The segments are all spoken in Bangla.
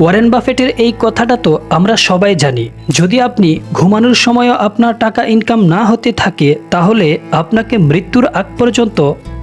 ওয়ারেন বাফেটের এই কথাটা তো আমরা সবাই জানি। যদি আপনি ঘুমানোর সময়ও আপনার টাকা ইনকাম না হতে থাকে, তাহলে আপনাকে মৃত্যুর আগ পর্যন্ত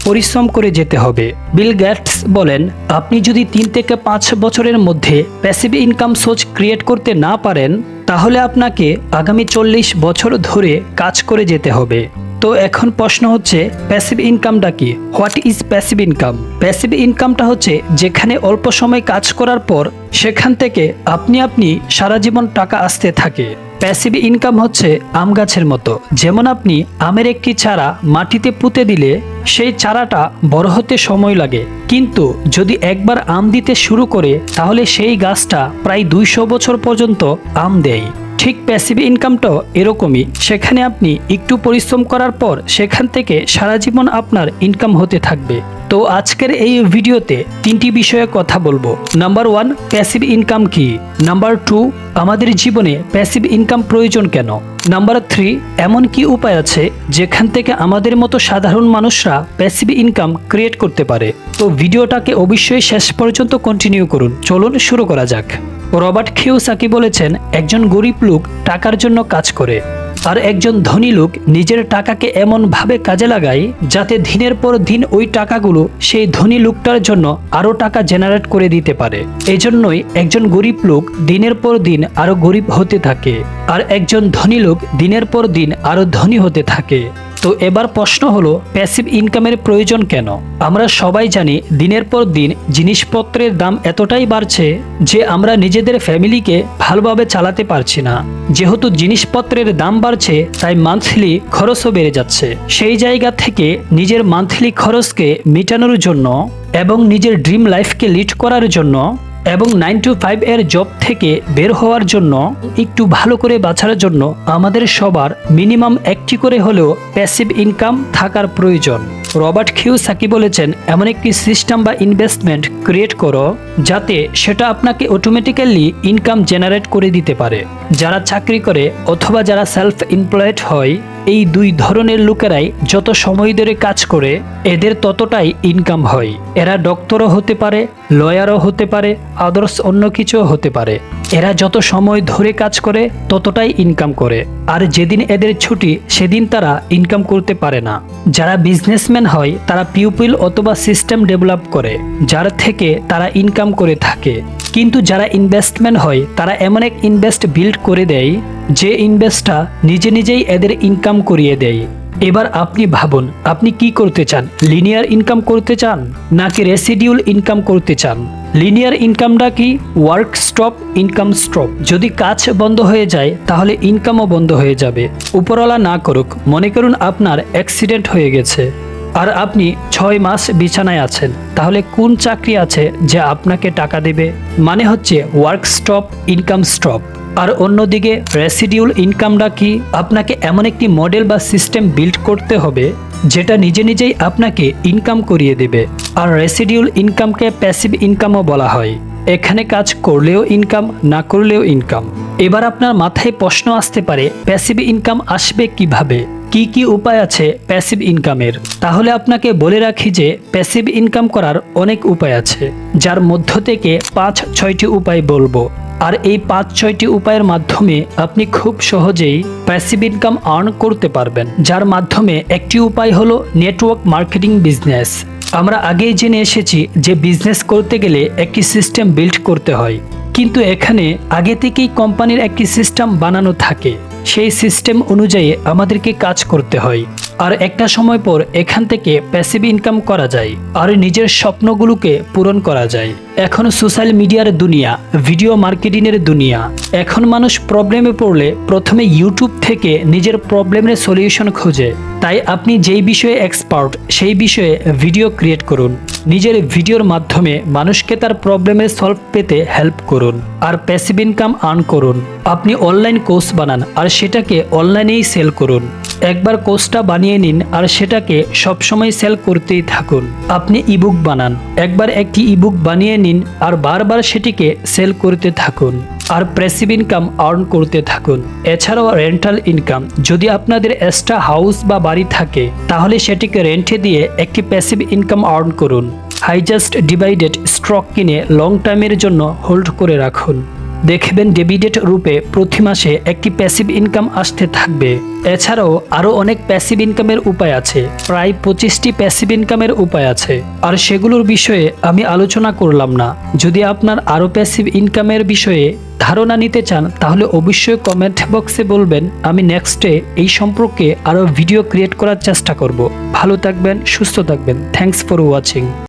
পরিশ্রম করে যেতে হবে। বিল গ্যাটস বলেন, আপনি যদি তিন থেকে পাঁচ বছরের মধ্যে প্যাসিভ ইনকাম সোর্স ক্রিয়েট করতে না পারেন, তাহলে আপনাকে আগামী চল্লিশ বছর ধরে কাজ করে যেতে হবে। তো এখন প্রশ্ন হচ্ছে প্যাসিভ ইনকামটা কি? What is passive income passive ইনকামটা হচ্ছে যেখানে অল্প সময় কাজ করার পর সেখান থেকে আপনি আপনি সারা জীবন টাকা আসতে থাকে। প্যাসিভ ইনকাম হচ্ছে আম গাছের মতো। যেমন আপনি আমের একটি চারা মাটিতে পুঁতে দিলে সেই চারাটা বড় হতে সময় লাগে। কিন্তু যদি একবার আম দিতে শুরু করে, তাহলে সেই গাছটা প্রায় দুইশো বছর পর্যন্ত আম দেয়। ঠিক প্যাসিভ ইনকামটাও এরকমই। সেখানে আপনি একটু পরিশ্রম করার পর সেখান থেকে সারা জীবন আপনার ইনকাম হতে থাকবে। তো আজকের এই ভিডিওতে তিনটি বিষয়ে কথা বলব। নাম্বার ওয়ান প্যাসিভ ইনকাম কি? নাম্বার টু আমাদের জীবনে প্যাসিভ ইনকাম প্রয়োজন কেন? নাম্বার থ্রি এমন কি উপায় আছে যেখান থেকে আমাদের মতো সাধারণ মানুষরা প্যাসিভ ইনকাম ক্রিয়েট করতে পারে? তো ভিডিওটাকে অবশ্যই শেষ পর্যন্ত কন্টিনিউ করুন। চলুন শুরু করা যাক। রবার্ট খিওসাকি বলেছেন, একজন গরিব লোক টাকার জন্য কাজ করে, আর একজন ধনী লোক নিজের টাকাকে এমনভাবে কাজে লাগায় যাতে দিনের পর দিন ওই টাকাগুলো সেই ধনী লোকটার জন্য আরও টাকা জেনারেট করে দিতে পারে। এজন্যই একজন গরিব লোক দিনের পর দিন আরও গরিব হতে থাকে, আর একজন ধনী লোক দিনের পর দিন আরও ধনী হতে থাকে। তো এবার প্রশ্ন হলো প্যাসিভ ইনকামের প্রয়োজন কেন? আমরা সবাই জানি দিনের পর দিন জিনিসপত্রের দাম এতটাই বাড়ছে যে আমরা নিজেদের ফ্যামিলিকে ভালোভাবে চালাতে পারছি না। যেহেতু জিনিসপত্রের দাম বাড়ছে, তাই মান্থলি খরচও বেড়ে যাচ্ছে। সেই জায়গা থেকে নিজের মান্থলি খরচকে মেটানোর জন্য এবং নিজের ড্রিম লাইফকে লিড করার জন্য এবং নাইন টু ফাইভ এর জব থেকে বের হওয়ার জন্য একটু ভালো করে বাঁচার জন্য আমাদের সবার মিনিমাম একটি করে হলেও প্যাসিভ ইনকাম থাকার প্রয়োজন। রবার্ট কিউসাকি বলেছেন, এমন একটি সিস্টেম বা ইনভেস্টমেন্ট ক্রিয়েট করো যাতে সেটা আপনাকে অটোমেটিক্যালি ইনকাম জেনারেট করে দিতে পারে। যারা চাকরি করে অথবা যারা সেলফ এমপ্লয়েড হয় এই দুই ধরনের লোকেরাই যত সময় ধরে কাজ করে, এদের ততটাই ইনকাম হয়। এরা ডক্টরও হতে পারে লয়ারও হতে পারে আদার্স অন্য কিছুও হতে পারে। এরা যত সময় ধরে কাজ করে, ততটাই ইনকাম করে। আর যেদিন এদের ছুটি, সেদিন তারা ইনকাম করতে পারে না। যারা বিজনেসম্যান হয়, তারা পিউপিল অথবা সিস্টেম ডেভেলপ করে, যার থেকে তারা ইনকাম করে থাকে। কিন্তু যারা ইনভেস্টমেন্ট হয়, তারা এমন এক ইনভেস্ট বিল্ড করে দেয়, যে ইনভেস্টটা নিজে নিজেই এদের ইনকাম করিয়ে দেয়। এবার আপনি ভাবুন, আপনি কি করতে চান? লিনিয়ার ইনকাম করতে চান, নাকি রেসিডিউল ইনকাম করতে চান? লিনিয়ার ইনকামটা কি? ওয়ার্ক স্টপ ইনকাম স্টপ যদি কাজ বন্ধ হয়ে যায়, তাহলে ইনকামও বন্ধ হয়ে যাবে। উপরওয়ালা না করুক, মনে করুন আপনার অ্যাক্সিডেন্ট হয়ে গেছে। আর আপনি ছয় মাস বিছানায় আছেন, তাহলে কোন চাকরি আছে যে আপনাকে টাকা দেবে? মানে হচ্ছে ওয়ার্ক স্টপ ইনকাম স্টপ আর অন্যদিকে রেসিডিউল ইনকামটা কি আপনাকে এমন একটি মডেল বা সিস্টেম বিল্ড করতে হবে, যেটা নিজে নিজেই আপনাকে ইনকাম করিয়ে দেবে। আর রেসিডিউল ইনকামকে প্যাসিভ ইনকামও বলা হয়। এখানে কাজ করলেও ইনকাম না করলেও ইনকাম এবার আপনার মাথায় প্রশ্ন আসতে পারে প্যাসিভ ইনকাম আসবে কীভাবে? কি কি উপায় আছে প্যাসিভ ইনকামের তাহলে আপনাকে বলে রাখি যে প্যাসিভ ইনকাম করার অনেক উপায় আছে, যার মধ্য থেকে পাঁচ, ছয়টি উপায় বলব। আর এই পাঁচ, ছয়টি উপায়ের মাধ্যমে আপনি খুব সহজেই প্যাসিভ ইনকাম আর্ন করতে পারবেন। যার মাধ্যমে একটি উপায় হলো নেটওয়ার্ক মার্কেটিং বিজনেস আমরা আগেই জেনে এসেছি যে বিজনেস করতে গেলে একটি সিস্টেম বিল্ড করতে হয়। কিন্তু এখানে আগে থেকেই কোম্পানির একটি সিস্টেম বানানো থাকে। সেই সিস্টেম অনুযায়ী আমাদেরকে কাজ করতে হয়। আর একটা সময় পর এখান থেকে প্যাসিভ ইনকাম করা যায়, আর নিজের স্বপ্নগুলোকে পূরণ করা যায়। এখন সোশ্যাল মিডিয়ার দুনিয়া ভিডিও মার্কেটিংয়ের দুনিয়া। এখন মানুষ প্রবলেমে পড়লে প্রথমে ইউটিউব থেকে নিজের প্রবলেমের সলিউশন খোঁজে। তাই আপনি যেই বিষয়ে এক্সপার্ট সেই বিষয়ে ভিডিও ক্রিয়েট করুন। নিজের ভিডিওর মাধ্যমে মানুষকে তার প্রবলেমের সলভ পেতে হেল্প করুন, আর প্যাসিভ ইনকাম আর্ন করুন। আপনি অনলাইন কোর্স বানান, আর সেটাকে অনলাইনেই সেল করুন। একবার কোর্সটা বানিয়ে নিন আর সেটাকে সবসময় সেল করতেই থাকুন। আপনি ইবুক বানান। একবার একটি ইবুক বানিয়ে নিন আর বারবার সেটিকে সেল করতে থাকুন আর প্রেসিভ ইনকাম আর্ন করতে থাকুন। এছাড়াও রেন্টাল ইনকাম যদি আপনাদের এক্সট্রা হাউস বা বাড়ি থাকে, তাহলে সেটিকে রেন্টে দিয়ে একটি প্যাসিভ ইনকাম আর্ন করুন। Just divided স্টক কিনে লং টাইমের জন্য হোল্ড করে রাখুন। দেখবেন ডেবিডেট রূপে প্রতি মাসে একটি প্যাসিভ ইনকাম আসতে থাকবে। এছাড়াও আরও অনেক প্যাসিভ ইনকামের উপায় আছে। প্রায় পঁচিশটি প্যাসিভ ইনকামের উপায় আছে। আর সেগুলোর বিষয়ে আমি আলোচনা করলাম না। যদি আপনার আরও প্যাসিভ ইনকামের বিষয়ে ধারণা নিতে চান, তাহলে অবশ্যই কমেন্ট বক্সে বলবেন, আমি নেক্সটে এই সম্পর্কে আরও ভিডিও ক্রিয়েট করার চেষ্টা করব। ভালো থাকবেন, সুস্থ থাকবেন। Thanks for watching